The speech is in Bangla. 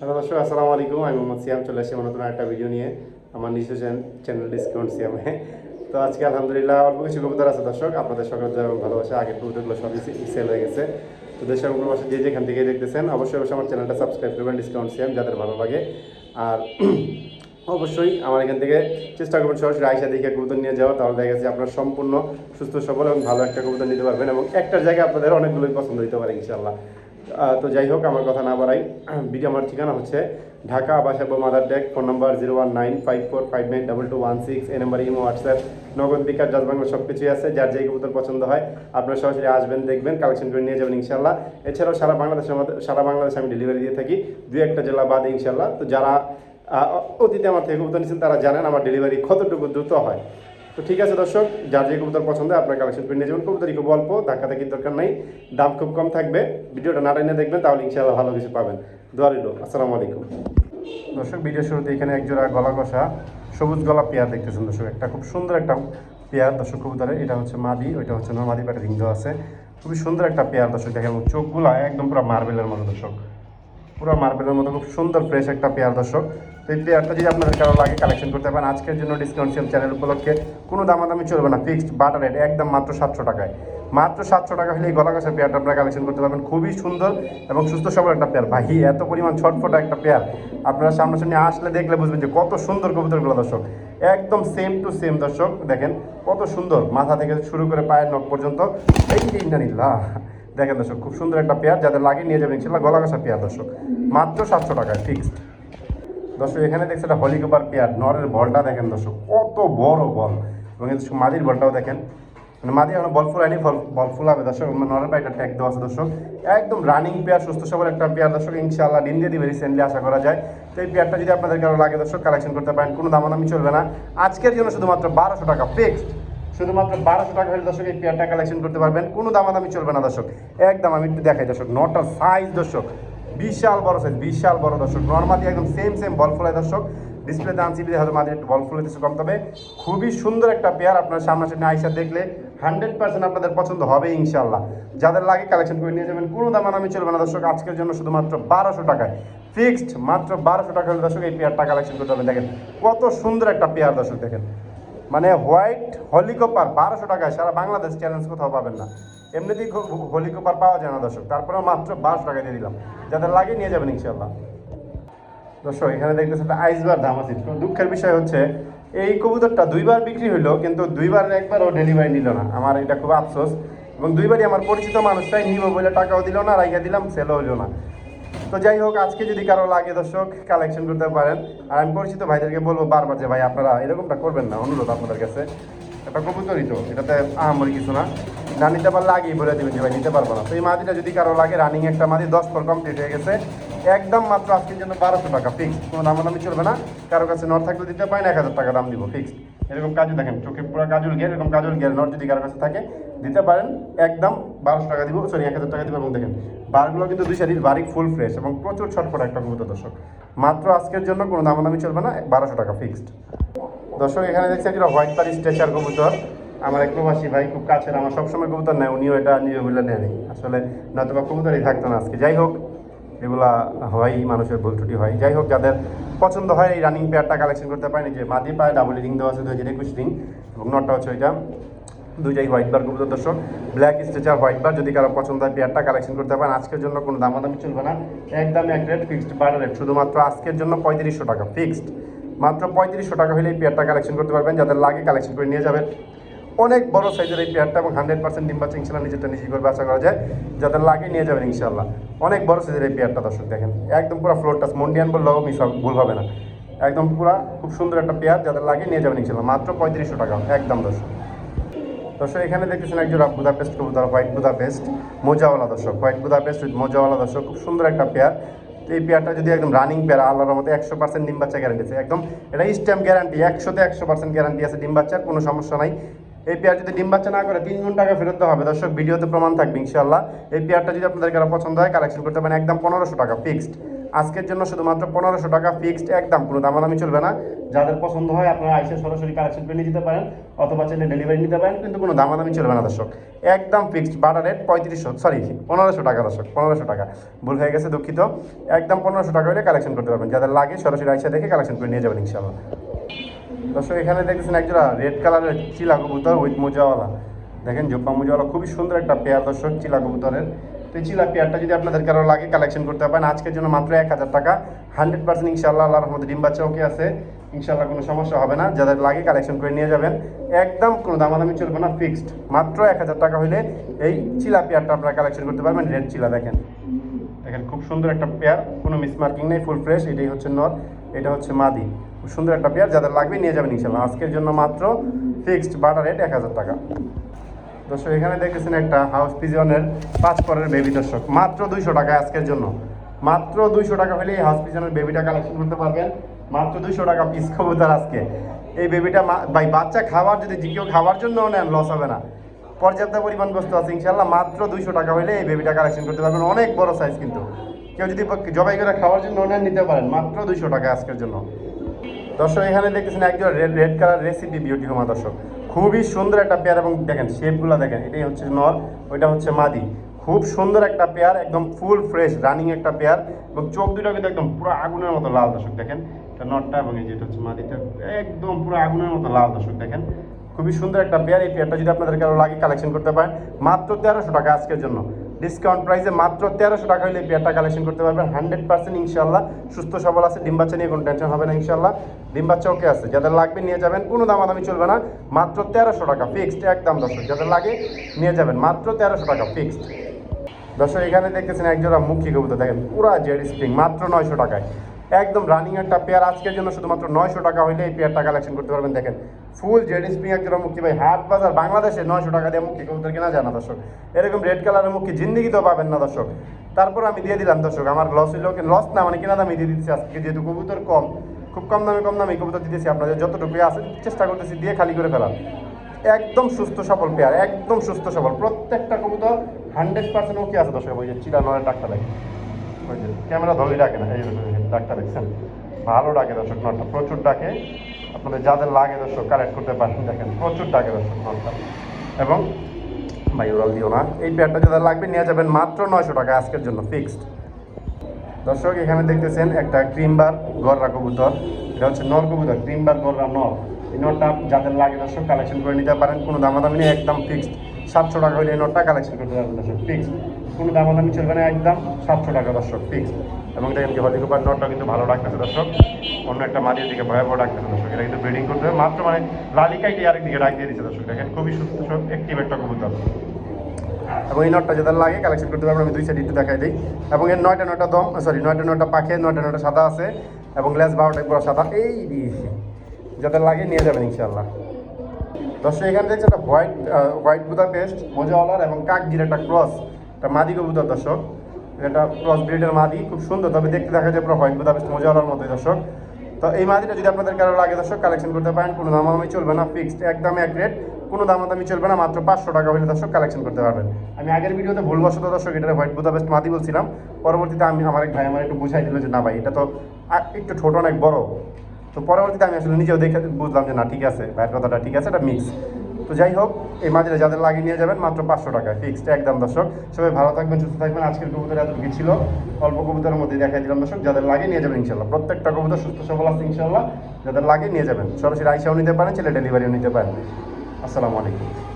হ্যালো দর্শক, আসসালামু আলাইকুম। আমি মোহাম্মদ সিয়াম, চলে আমার নতুন একটা ভিডিও নিয়ে। আমার নিজস্ব চ্যানেল ডিসকাউন্ট সিয়ামে তো আজকে আলহামদুলিল্লাহ অল্প কিছু কবুতর আছে দর্শক। আপনাদের সকলের জন্য ভালোবাসা। আগের কবুতরগুলো সব সেল হয়ে গেছে। তো দেশের উপর যে যেখান থেকে দেখতেছেন, অবশ্যই অবশ্যই আমার চ্যানেলটা সাবস্ক্রাইব করবেন ডিসকাউন্ট সিয়াম যাদের ভালো লাগে। আর অবশ্যই আমার এখান থেকে চেষ্টা করবেন সরাসরি আয়সা দেখে কবুতর নিয়ে যাওয়া। তাহলে দেখা গেছে আপনার সম্পূর্ণ সুস্থ, সবল এবং ভালো একটা কবুতর নিতে পারবেন এবং একটা জায়গায় আপনাদের অনেকগুলোই পছন্দ হতে পারে ইনশাল্লাহ তো যাই হোক, আমার কথা না বাড়াই। ভিডিও আমার ঠিকানা হচ্ছে ঢাকা আবাসাব মাদার day, phone number zero one nine five four five nine double two one six এই number Imo, WhatsApp, Nagad bKash, জাজ বাংলা সব কিছুই আছে। যার যেই কবুতর পছন্দ হয়, আপনারা সরাসরি আসবেন, দেখবেন, কালেকশন করে নিয়ে যাবেন ইনশাল্লাহ এছাড়াও সারা বাংলাদেশের মধ্যে সারা বাংলাদেশে আমি ডেলিভারি দিয়ে থাকি দু একটা জেলা বাদে ইনশাল্লাহ তো যারা অতীতে আমার থেকে কবুতর নিচ্ছেন তারা জানেন আমার ডেলিভারি কতটুকু দ্রুত হয়। তো ঠিক আছে দর্শক, যার যে কবুতর পছন্দ আপনার কালেকশন করে নিয়ে যাবেন। কবুতরই খুব অল্প ধাক্কা ধাক্কি দরকার নেই, দাম খুব কম থাকবে। ভিডিওটা না টেনে দেখবেন, তাহলে ইনশাআল্লাহ ভালো কিছু পাবেন। দোয়া আসসালামু আলাইকুম। দর্শক ভিডিও শুরুতে এখানে একজোড়া গলা কষা সবুজ গলা পেয়ার দেখতেছেন দর্শক। একটা খুব সুন্দর একটা পেয়ার দর্শক কবুতরের, এটা হচ্ছে মাদি, ওইটা হচ্ছে নর্মাদি প্যাটে রিং আছে। খুবই সুন্দর একটা পেয়ার দর্শক, দেখেন চোখগুলো একদম পুরো মার্বেলের মতো দর্শক। পুরো মার্বেলের মতো, খুব সুন্দর, ফ্রেশ একটা পেয়ার দর্শক। তো এই পেয়ারটা যদি আপনাদের কারও লাগে কালেকশন করতে পারেন। আজকের জন্য ডিসকাউন্ট সেল চ্যানেল উপলক্ষে কোনো দামাদামি চলবে না। ফিক্সড বাটার রেট একদম মাত্র সাতশো টাকায়। মাত্র সাতশো টাকা হলে এই গলা কাছে পেয়ারটা আপনারা কালেকশন করতে পারবেন। খুবই সুন্দর এবং সুস্থ সবল একটা পেয়ার ভাই, এত পরিমাণ ছটফটা একটা পেয়ার আপনারা সামনাসামনি আসলে দেখলে বুঝবেন যে কত সুন্দর কবুতরগুলো দর্শক। একদম সেম টু সেম দর্শক, দেখেন কত সুন্দর। মাথা থেকে শুরু করে পায়ের নখ পর্যন্ত। এই ইন্ডানিল্লাহ দেখেন দর্শক, খুব সুন্দর একটা পেয়ার যাদের লাগে নিয়ে যাবেন, ইনশাল্লাহ গলা কষা পেয়ার দর্শক। মাত্র সাতশো টাকায় ফিক্সড দর্শক, এখানে দেখছে একটা হলিকপার পেয়ার, নরের বলটা দেখেন দর্শক, কত বড় বল। এবং দর্শক, মাদির বলটাও দেখেন। মানে মাদি এখন বল ফুলায়নি বল বল ফুলাবে দর্শক মানে নরের একটা ট্যাগ দেওয়া আছে দর্শক। একদম রানিং পেয়ার সুস্থ সবল একটা পেয়ার দর্শক, ইনশাআল্লাহ ডিম দিয়ে দিবে রিসেন্টলি আশা করা যায়। তো এই পেয়ারটা যদি আপনাদের কারও লাগে দর্শক কালেকশন করতে পারেন, কোনো দামাদামি চলবে না। আজকের জন্য শুধুমাত্র বারোশো টাকা ফিক্সড শুধুমাত্র বারোশো টাকা হলে দর্শক এই পেয়ারটা কালেকশন করতে পারবেন, কোনো দামাদামি চলবে না দর্শক। একদম আমি একটু দেখাই দর্শক, নটার সাইজ দর্শক। বিশাল বড় সাইজ বিশাল বড় দর্শক। নর্মালি একদম সেম সেম বল ফুলায় দর্শক। ডিসপ্লেতে আনছি বিধে হয়তো মাঝে একটু বল ফুলে কিছু কম, তবে খুবই সুন্দর একটা পেয়ার আপনার সামনাসামনি আইসা দেখলে হান্ড্রেড পার্সেন্ট আপনাদের পছন্দ হবে ইনশাল্লাহ যাদের লাগে কালেকশন করে নিয়ে যাবেন, কোনো দাম আমি চলবে না দর্শক। আজকের জন্য শুধুমাত্র বারোশো টাকায়। ফিক্সড মাত্র বারোশো টাকা হলে দর্শক এই পেয়ারটা কালেকশন করতে হবে দেখেন, কত সুন্দর একটা পেয়ার দর্শক, দেখেন। মানে হোয়াইট হলিকপার বারোশো টাকায়, সারা বাংলাদেশ চ্যালেঞ্জ কোথাও পাবেন না। এমনিতেই হলিকপার পাওয়া যায় না, দর্শক। তারপরেও মাত্র বারোশো টাকা দিয়ে দিলাম। যাদের লাগে নিয়ে যাবেন ইনশাল্লাহ দর্শক, এখানে দেখতেছেন একটা আইসবার তো দুঃখের বিষয় হচ্ছে, এই কবুতরটা দুইবার বিক্রি হইল, কিন্তু দুইবার একবারও ডেলিভারি নিল না। আমার এটা খুব আফসোস। এবং দুইবারই আমার পরিচিত মানুষটাই নিব বলে টাকাও দিল না, রাইখা দিলাম সেলও হইল না। তো যাই হোক, আজকে যদি কারও লাগে, দর্শক কালেকশন করতে পারেন। আর আমি পরিচিত ভাইদেরকে বলব বারবার যে, ভাই, আপনারা এরকমটা করবেন না, অনুরোধ আপনাদের কাছে। একটা কবুতরই তো এটাতে আহামরি কিছু না। না নিতে পারলে আগেই বলে দেবেন যে, ভাই, নিতে পারব না। তো এই মাদিটা যদি কারও লাগে রানিং একটা মাদি দশ পর কমপ্লিট হয়ে গেছে। একদম মাত্র আজকের জন্য বারোশো টাকা ফিক্সড কোনো দামাদামি চলবে না। কারও কাছে নর থাকলে দিতে পারেন, এক হাজার টাকা দাম দিব ফিক্সড এরকম কাজু দেখেন, চোখে পুরো কাজল গিয়ে এরকম কাজল গিয়ে নট যদি কারও কাছে থাকে, দিতে পারেন, একদম বারোশো টাকা দিব সরি এক হাজার টাকা দিব। এবং দেখেন, বারগুলো কিন্তু দুই সারির বারিক ফুল ফ্রেশ এবং প্রচুর ছটফট একটা কবুতর, দর্শক। মাত্র আজকের জন্য কোনো দামাদামি চলবে না, বারোশো টাকা ফিক্সড দর্শক, এখানে দেখছি একটা হোয়াইট পারি স্ট্রেচার কবুতর। আমার এক প্রবাসী ভাই খুব কাছের, আমার সবসময় কবুতর নেয়, উনিও এটা নিয়ে বলে নেয়নি আসলে নয়তো বা কবুতরই থাকতো না আজকে। যাই হোক এগুলা হয় মানুষের ভুল ত্রুটি হয়। যাই হোক, যাদের পছন্দ হয় এই রানিং পেয়ারটা কালেকশন করতে পারেন যে মাদি পায়ে ডাবল রিং দেওয়া আছে দু হাজার একুশ রিং এবং নটটা হচ্ছে ওইটা। দুইটাই হোয়াইট বার কবুতর দর্শক। ব্ল্যাক স্ট্রেচার হোয়াইট বার যদি কারও পছন্দ হয় পেয়ারটা কালেকশন করতে পারেন, আজকের জন্য কোনো দামাদামি চলবে না। একদম এক রেট ফিক্সড বার রেট শুধুমাত্র আজকের জন্য পঁয়ত্রিশশো টাকা ফিক্সড মাত্র পঁয়ত্রিশশো টাকা হলে এই পেয়ারটা কালেকশন করতে পারবেন। যাদের লাগে কালেকশন করে নিয়ে যাবেন অনেক বড় সাইজের এই পেয়ারটা এবং হান্ড্রেড পার্সেন্ট ডিম বাচ্চা ইনশাল্লাহ নিজেরটা নিজে করবে আশা করা যায়। যাদের লাগে নিয়ে যাবেন ইনশাল্লাহ। অনেক বড় সাইজের এই পেয়ারটা দর্শক দেখেন। একদম পুরো ফ্লোরটা মন্ডিয়ান বললেও মিস ভুল হবে না। একদম পুরো খুব সুন্দর একটা পেয়ার যাদের লাগে নিয়ে যাবেন ইনশাল্লাহ। মাত্র পঁয়ত্রিশশো টাকা, একদম দর্শক। দর্শক, এখানে দেখতেছেন একজন বুদা পেস্ট কবুতর, হোয়াইট বুদা পেস্ট মোজাওয়ালা দর্শক, হোয়াইট বুদা পেস্ট উইথ মোজাওয়ালা দর্শক, খুব সুন্দর একটা পেয়ার এই পেয়ারটা যদি একদম রানিং পেয়ার আল্লাহর মতো একশো পার্সেন্ট ডিম বাচ্চা গ্যারান্টি আছে। একদম, এটা স্ট্যাম্প গ্যারান্টি একশোতে একশো পার্সেন্ট গ্যারান্টি আছে ডিম বাচ্চার, কোনো সমস্যা নাই। এই পেয়ার যদি ডিম বাচ্চা না করে, তিন গুণ টাকা ফেরত হবে। দর্শক, ভিডিওতে প্রমাণ থাকবে ইনশাল্লাহ এই পেয়ারটা যদি আপনাদের কারও পছন্দ হয় কালেকশন করতে পারেন একদম পনেরোশো টাকা ফিক্সড আজকের জন্য শুধুমাত্র পনেরোশো টাকা ফিক্সড একদম কোনো দামাদামি চলবে না। যাদের পছন্দ হয়, আপনারা আইসে সরাসরি কালেকশন করে নিয়ে যেতে পারেন, অথবা চাইলে ডেলিভারি নিতে পারেন, কিন্তু কোনো দামাদামি চলবে না দর্শক। একদম ফিক্সড বাটার রেট পঁয়ত্রিশশো সরি পনেরোশো টাকা দর্শক, পনেরোশো টাকা। ভুল হয়ে গেছে, দুঃখিত। একদম পনেরোশো টাকা হলে কালেকশন করতে পারবেন। যাদের লাগে, সরাসরি আইসা দেখে কালেকশন করে নিয়ে যাবেন ইনশাল্লাহ দর্শক, এখানে দেখতেছেন একজোড়া রেড কালারের চিলা কবুতর উইথ মোজাওয়ালা। দেখেন জোপা মোজাওয়ালা খুবই সুন্দর একটা পেয়ার দর্শক, চিলা কবুতরের। তো চিলা পেয়ারটা যদি আপনাদের কারও লাগে কালেকশন করতে পারেন। আজকের জন্য মাত্র এক হাজার টাকা। হান্ড্রেড পার্সেন্ট ইনশাল্লাহ আল্লাহ রহমতে ডিম বাচ্চা ওকে আছে ইনশাল্লাহ কোনো সমস্যা হবে না। যাদের লাগে কালেকশন করে নিয়ে যাবেন। একদম কোনো দামাদামি চলবে না ফিক্সড মাত্র এক হাজার টাকা হলে এই চিলা পেয়ারটা আপনারা কালেকশন করতে পারবেন রেড চিলা দেখেন। দেখেন, খুব সুন্দর একটা পেয়ার কোনো মিসমার্কিং নেই ফুল ফ্রেশ এটাই হচ্ছে নর এটা হচ্ছে মাদি। খুব সুন্দর একটা পেয়ার, যাদের লাগবে নিয়ে যাবেন ইনশাল্লাহ আজকের জন্য মাত্র ফিক্সড বাটার রেট এক হাজার টাকা। দর্শক, এখানে দেখেছেন একটা হাউস পিজনের পাঁচ পরের বেবি দর্শক। মাত্র দুইশো টাকা আজকের জন্য। মাত্র দুইশো টাকা হলে এই হাউস পিজনের বেবিটা কালেকশন করতে পারবেন। মাত্র দুইশো টাকা পিস কবুতর আজকে। এই বেবিটা ভাই, বাচ্চা খাবার যদি কেউ খাওয়ার জন্য নেন লস হবে না। পর্যাপ্ত পরিমাণ বস্তু আছে ইনশাল্লাহ মাত্র দুইশো টাকা হলে এই বেবিটা কালেকশন করতে পারবেন। অনেক বড় সাইজ কিন্তু। কেউ যদি জবাই করে খাওয়ার জন্য নেন নিতে পারেন, মাত্র দুইশো টাকা আজকের জন্য। দর্শক, এখানে দেখতেছেন একজন red red colour recipe beauty হোমা দর্শক। খুবই সুন্দর একটা পেয়ার এবং দেখেন শেপগুলো দেখেন, এটাই হচ্ছে নর ওইটা হচ্ছে মাদি। খুব সুন্দর একটা পেয়ার, একদম ফুল ফ্রেশ রানিং একটা পেয়ার এবং চোখ দুটো কিন্তু একদম পুরো আগুনের মতো লাল দর্শক, দেখেন। এটা নটটা এবং এই যেটা হচ্ছে মাদিটা, একদম পুরো আগুনের মতো লাল দর্শক, দেখেন। খুবই সুন্দর একটা পেয়ার, এই পেয়ারটা যদি আপনাদের কারও লাগে কালেকশন করতে পারেন, মাত্র তেরোশো টাকা আজকের জন্য। ডিসকাউন্ট প্রাইসে মাত্র তেরোশো টাকা হলে পেয়ারটা কালেকশন করতে পারবেন। হান্ড্রেড পার্সেন্ট ইনশাল্লাহ সুস্থ, সবল আছে, ডিম বাচ্চা নিয়ে কোনো টেনশন হবে না ইনশাল্লাহ ডিম বাচ্চা ওকে আছে। যাদের লাগবে নিয়ে যাবেন, কোনো দামাদামি চলবে না। মাত্র তেরোশো টাকা ফিক্সড একদম দর্শক, যাদের লাগে নিয়ে যাবেন। মাত্র তেরোশো টাকা ফিক্সড দর্শক, এখানে দেখতেছেন একজোড়া মুখী কবুতর। দেখেন, পুরা জেড স্প্রিং মাত্র নয়শো টাকায়। একদম রানিং একটা পেয়ার আজকের জন্য শুধুমাত্র নয়শো টাকা হইলে এই পেয়ারটা কালেকশন করতে পারবেন। দেখেন ফুল জেড স্প্রিং একজোড়া মুক্তি ভাই। হাট বাজার বাংলাদেশে নয়শো টাকা দিয়ে মুক্তি কবুতর কেনা যায় না দর্শক। এরকম রেড কালারের মুক্তি জিন্দিগিতেও পাবেন না দর্শক। তারপর আমি দিয়ে দিলাম দর্শক, আমার লস হইলেও লস না মানে কেনা দামে দিয়ে দিচ্ছি আজকে। যেহেতু কবুতর কম, খুব কম দামে কম দামে কবুতর দিতেছি আপনাদের যতটুকু আছে চেষ্টা করতেছি দিয়ে খালি করে ফেলার। একদম সুস্থ সবল পেয়ার একদম সুস্থ সবল। প্রত্যেকটা কবুতর হান্ড্রেড পার্সেন্ট ওকে আছে দর্শক। ওই যে চিরা নয় ডাক্তার যে ক্যামেরা ধরে ডাকে না, এই ডাক্তার দেখছেন? ভালো ডাকে দর্শক নটটা প্রচুর ডাকে। আপনাদের যাদের লাগে দর্শক কালেক্ট করতে পারেন। দেখেন, প্রচুর ডাকে দর্শক এবং, ভাই ওরাল দিও না। এই পেয়ারটা যাদের লাগবে, নিয়ে যাবেন মাত্র নয়শো টাকা আজকের জন্য ফিক্সড দর্শক, এখানে দেখতেছেন একটা ক্রিমবার গররা কবুতর। এটা হচ্ছে নর কবুতর ক্রিমবার গররা নর। এই নটটা যাদের লাগে দর্শক কালেকশন করে নিতে পারেন। কোনো দামাদামি নেই, একদম ফিক্সড সাতশো টাকা হলে এই নটটা কালেকশন করতে পারবেন দর্শক ফিক্সড কোনো দামাদামি চলবে না, একদম সাতশো টাকা দর্শক ফিক্সড এবং দেখেন কি হলিকুপার নটটা কিন্তু ভালো ডাকতেছে, দর্শক। অন্য একটা মাটির দিকে ভয়াবহ ডাকতেছে, দর্শক। এটা কিন্তু ব্রিডিং করতে হবে মাত্র মানে লালিকাইটি আরেক দিকে ডাক দিয়ে দিচ্ছে দর্শক। দেখেন, খুবই সুস্থ একটিভ একটা কবুতর। এবং এই নটটা যাদের লাগে কালেকশন করতে পারবেন। আমি দুই সাইড একটু দেখাই দিই। এবং এর নয়টা নয়টা দম সরি নয়টা নয়টা পাখে, নয়টা নয়টা সাদা আছে। এবং লেস বারোটা পুরো সাদা। এই। যাদের লাগে নিয়ে যাবেন ইনশাল্লাহ দর্শক, এখানে দেখছে একটা হোয়াইট হোয়াইট বুদা পেস্ট মোজাওয়ালার এবং কাকজির একটা ক্রস একটা মাদি কবুতর, দর্শক। এটা ক্রস ব্রিডের মাদি, খুব সুন্দর। তবে দেখতে দেখা যায় পুরো হোয়াইট বুদা পেস্ট মোজাওয়ালার মতোই দর্শক। তো এই মাদিটা যদি আপনাদের কারও লাগে দর্শক কালেকশন করতে পারেন, কোনো দামাদামি চলবে না ফিক্সড একদম এক রেট কোনো দামাদামি চলবে না, মাত্র পাঁচশো টাকা হলে দর্শক কালেকশন করতে পারবেন। আমি আগের ভিডিওতে ভুলবশত দর্শক এটা হোয়াইট বুদা পেস্ট মাদি বলছিলাম, পরবর্তীতে আমি আমার এক ভাই আমার একটু বুঝাই দিল যে না ভাই, এটা তো একটু ছোট, অনেক বড়। তো পরবর্তীতে আমি আসলে নিজেও দেখে বুঝলাম যে না, ঠিক আছে, ভাইয়ের কথাটা ঠিক আছে, এটা মিক্স তো যাই হোক, এই মাঝে যাদের লাগিয়ে নিয়ে যাবেন, মাত্র পাঁচশো টাকা ফিক্সড একদম দর্শক। সবাই ভালো থাকবেন, সুস্থ থাকবেন। আজকের কবুতর এতটুকু ছিল। অল্প কবুতরের মধ্যে দেখাই দিলাম দর্শক, যাদের লাগে নিয়ে যাবেন ইনশাল্লাহ প্রত্যেকটা কবুতর সুস্থ, সবল আছে ইনশাল্লাহ যাদের লাগে নিয়ে যাবেন, সরাসরি আইসাও নিতে পারেন, ছেলে ডেলিভারিও নিতে পারেন। আসসালামু আলাইকুম।